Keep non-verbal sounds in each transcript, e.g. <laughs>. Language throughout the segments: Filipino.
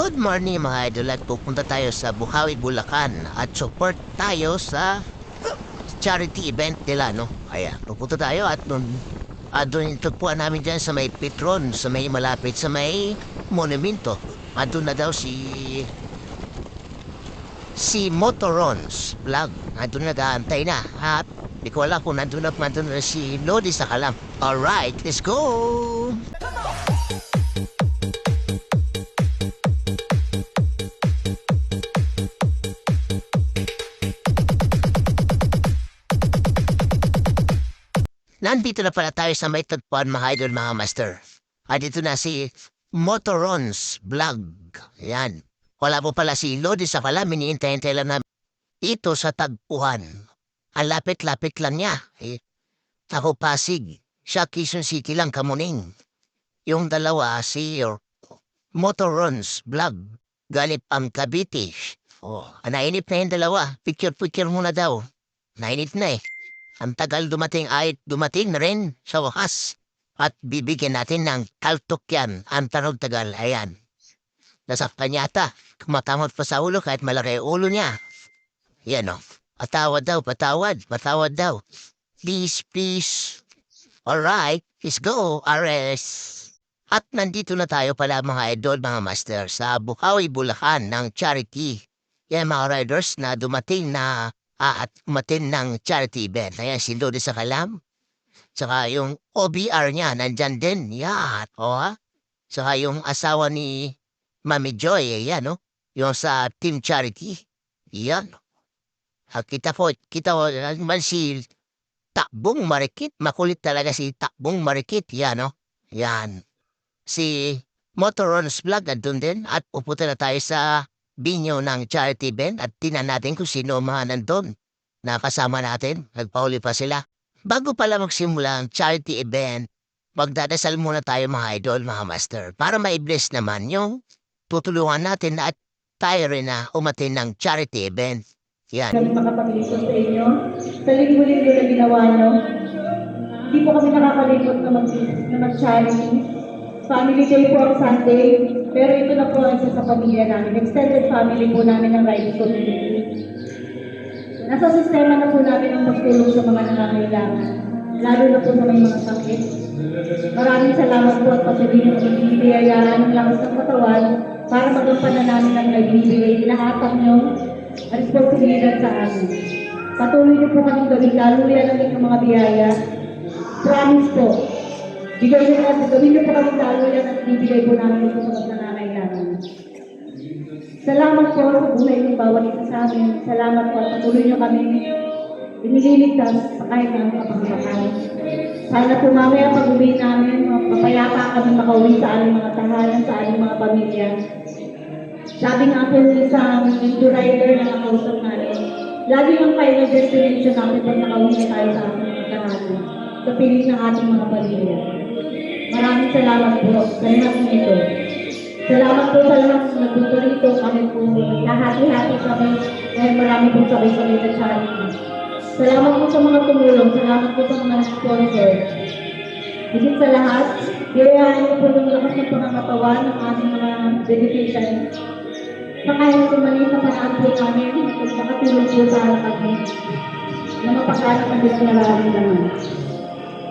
Good morning mga idol at pupunta tayo sa Buhawi, Bulacan at support tayo sa charity event nila, no? Ayan, pupunta tayo at nun, at doon tagpuan namin dyan sa may Petron, sa may malapit, sa may monumento. At doon na daw si... si Motorons vlog. Nandun nag-aantay na. At di ko alam kung nandun na, nandun na si Lodi sa kalam. Alright, let's go! Nandito na pala tayo sa may tagpuan mga idol mga master. At dito na si Motorons Vlog. Yan. Wala po pala si Lodi sa pala, miniintay-intay lang namin. Ito sa tagpuan. Ang lapit-lapit lang niya. Eh, ako Pasig. Siya Quezon City lang kamuning. Yung dalawa si Motorons Vlog. Galit ang Cavite. Oh, nainip na yung dalawa. Picture-picture muna daw. Nainip na eh. Ang tagal dumating ay dumating na rin sa wakas. At bibigyan natin ng kaltok yan. Ang tanong tagal, ayan. Nasaktan yata. Kumatamot pa sa ulo kahit malaki ulo niya. Yan o. Patawad daw, patawad, patawad daw. Please, please. Alright, let's go, RS. At nandito na tayo pala mga idol, mga master, sa Buhawi, Bulacan ng charity. Yan mga riders na dumating na at umatin ng charity event. Ayan, si Lodi sa Kalam. Tsaka yung OBR niya, nandyan din. Yan. O ha? Tsaka yung asawa ni Mami Joy, ayan no? Yung sa Team Charity. Yan. Ah, kita po, kita po, man si Takbong Marikit. Makulit talaga si Takbong Marikit. Yan no? Yan. Si Motorons Vlog, andun din. At pupunta na tayo sa binyo ng charity event at tinan natin kung sino mga nandun na kasama natin. Nagpahuli pa sila. Bago pala magsimula ang charity event, magdadasal muna tayo mga idol, mga master, para ma-bless naman yung tutulungan natin at tayo rin na umatin ng charity event. Yan. kami makapag-lingkod sa inyo. Sa linggo-linggo na ginawa nyo, hindi po kami nakakalimot na mag-charity. Family day po ang Sunday, pero ito na po ang isa sa pamilya namin. Extended family po namin ng Rights Community. Nasa sistema na po namin ang pagtulong sa mga nangangailangan, lalo na po sa may mga sakit. Maraming salamat po at patuloy na magbibigayaan ng lakas ng katawan para magampanan namin ang nagbibigay inaatang niyong responsibilidad sa amin. Patuloy niyo po kaming gawin lalo yan ang mga biyaya. Promise po, bigay niyo po, gawin niyo po kaming lalo yan at bibigay po namin ito sa mga nangangailangan. Salamat po sa buhay ng bawat isa sa amin. Salamat po at patuloy niyo kami inililigtas sa kahit na ang kapangpakan. Sana po mamaya pag uwi namin, mapayapa kami makauwi sa aming mga tahanan, sa aming mga pamilya. Sabi nga po ng isang Hindu rider na nakausap natin, lagi ang final destination namin pag nakauwi na tayo sa ating mga tahanan, sa piling ng ating mga pamilya. Maraming salamat po sa lahat ng ito. Salamat po sa lahat ng nagpunto rito. Kami po lahati-hati kami dahil marami pong sabay-sabay na charity. Salamat po sa mga tumulong. Salamat po sa mga sponsor. Higit sa lahat, gayahin niyo po ng lakas ng pangangatawan ng ating mga benefician. Sa kahit maliit na paraan po namin, at nakatulong po sa anak kami na mapagkano ang Diyos na nararamdaman.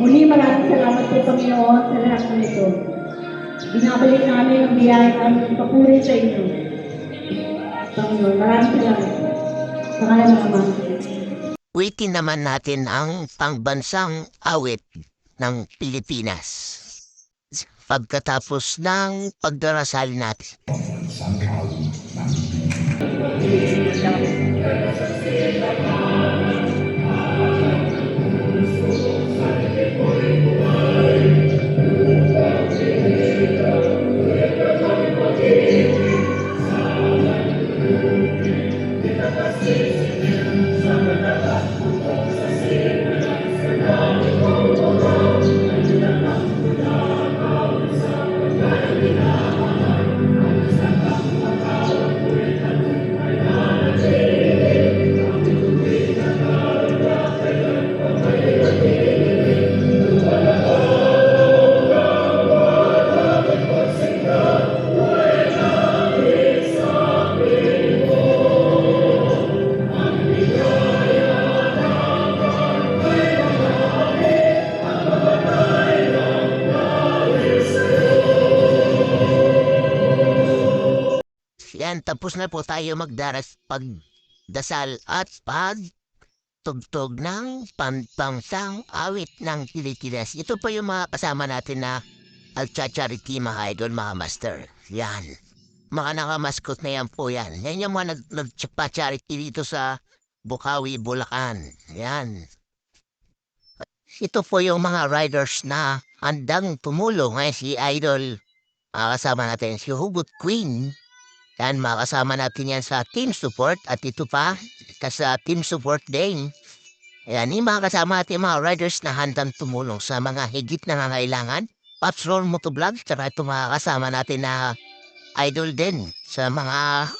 Muli maraming salamat po Panginoon sa lahat ng ito. Binabalik namin ang biyaya ang papuri sa inyo. Panginoon, maraming salamat. Sa kaya ng Ama. Witin naman natin ang pangbansang awit ng Pilipinas. Pagkatapos ng pagdarasal natin. Yan, tapos na po tayo magdaras pagdasal at pag tugtog ng pampangsang awit ng Pilipinas. Ito po yung mga kasama natin na Al-Charity mga idol, mga master. Yan. Mga nakamaskot na yan po yan. Yan yung mga nag nagpa-charity dito sa Bukawi, Bulacan. Yan. Ito po yung mga riders na handang tumulong. Ngayon si Idol, mga kasama natin si Hugot Queen. Yan, mga kasama natin yan sa team support. At ito pa, sa team support din. Yan, yung mga kasama natin mga riders na handang tumulong sa mga higit na nangailangan. Pops Roll Motovlog, tsaka ito mga kasama natin na idol din sa mga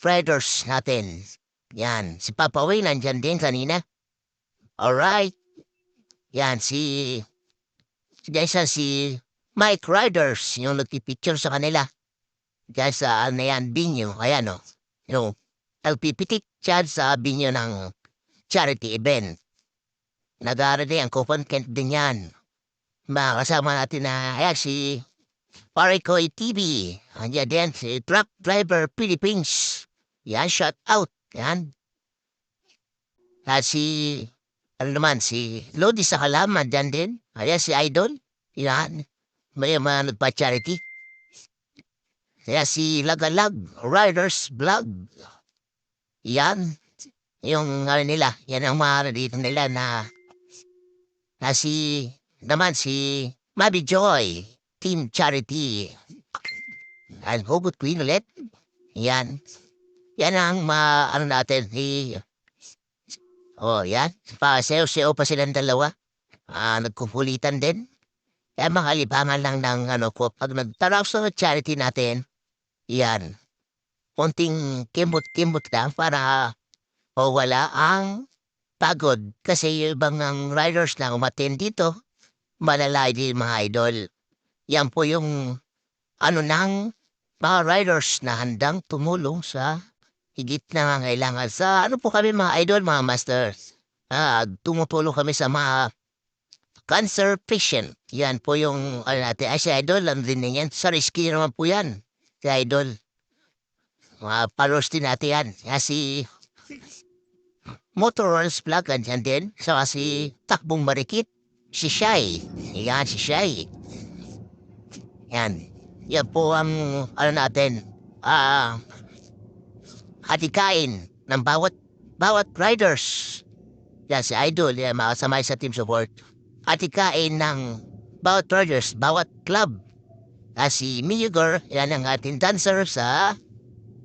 riders natin. Yan, si Papa Way nandyan din kanina. Alright. Yan, si... Diyan si Mike Riders, yung nagpipicture sa kanila. Diyan sa ano yan, binyo. Ayan o. Yung LPPT chat sa binyo ng charity event. Nag-aaral din ang Coupon Kent din yan. Mga kasama natin na, ayan, si Parikoy TV. Andiyan din si Truck Driver Philippines. Yan, shout out. Yan. At si, ano naman, si Lodi sa Kalaman dyan din. Ayan, si Idol. Yan. May mga nagpa-charity. Kaya si Lagalag Riders Vlog. Yan. Yung ano nila, yan ang mga dito nila na na si naman si Mabi Joy Team Charity. Yan, Hugot Queen ulit. Yan. Yan ang ma, ano natin, si... Oh, yan. Pa, seo-seo pa silang dalawa. Ah, nagkupulitan din. Kaya mga lang ng ano ko, pag nagtaraw sa charity natin, yan. Konting kimot-kimot lang para mawala ang pagod. Kasi yung ibang ang riders na umatin dito, malalay din mga idol. Yan po yung ano nang mga riders na handang tumulong sa higit na kailangan sa ano po kami mga idol, mga masters. Ah, tumutulong kami sa mga cancer patient. Yan po yung ano natin. Ay, si idol, ano din yan. Sa risky naman po yan. Si idol. Followers din natin yan. Yan si Motorolls Vlog, andyan din. Saka si Takbong Marikit. Si Shai. Yan, si Shai. Yan. Yan po ang ano natin. Ah, hatikain ng bawat bawat riders. Yan si Idol, yan makasamay sa team support. Hatikain ng bawat riders, bawat club. Ah, si Miyugor, yan ang ating dancer sa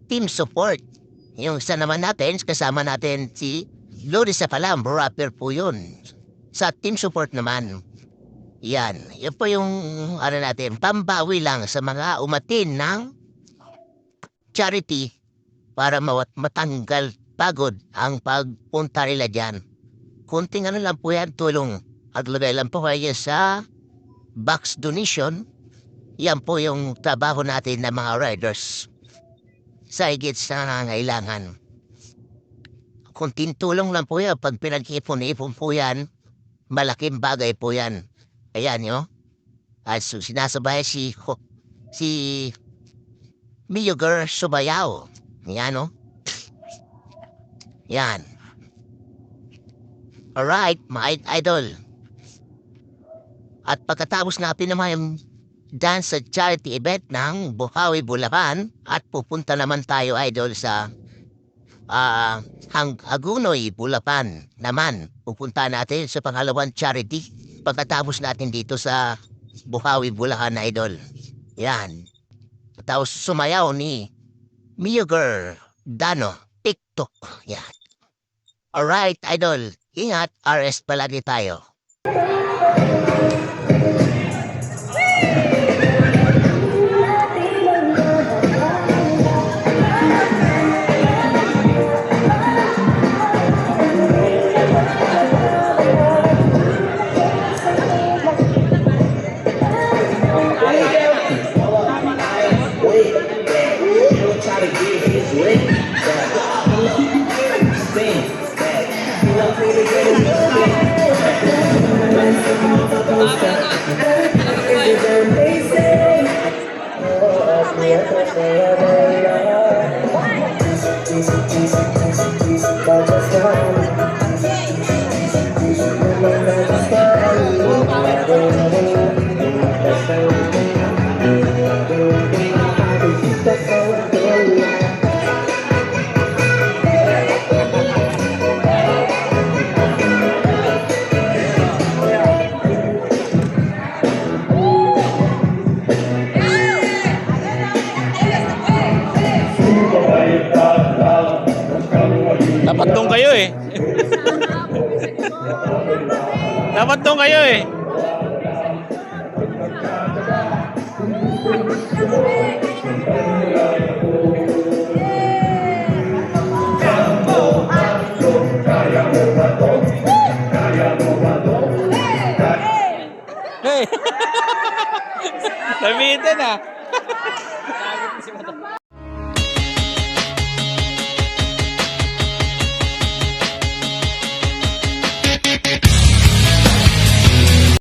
team support. Yung isa naman natin, kasama natin si Lourdes Sapalam, rapper po yun. Sa team support naman, yan. Yan po yung, ano natin, pambawi lang sa mga umatin ng charity para mawat matanggal pagod ang pagpunta nila dyan. Kunting ano lang po yan, tulong. At lagay lang po kayo sa box donation. Yan po yung trabaho natin ng mga riders sa higit sa nangangailangan. Kunting tulong lang po yan. Pag pinag-ipon-ipon po yan, malaking bagay po yan. Ayan nyo. At sinasabay si, si Miyuger Subayaw. Yan no. Yan. Alright, mga id- idol. At pagkatapos natin naman dance sa charity event ng Buhawi, Bulacan at pupunta naman tayo, idol, sa ah Hang Hagunoy, Bulacan naman. Pupunta natin sa pangalawang charity pagkatapos natin dito sa Buhawi, Bulacan, idol. Yan. Tapos sumayaw ni Miyuger Dano, TikTok. Yan. Alright, idol. Ingat, RS palagi tayo. Kayo eh. <laughs> Dapat doon kayo eh. Hey! Lamitan ah.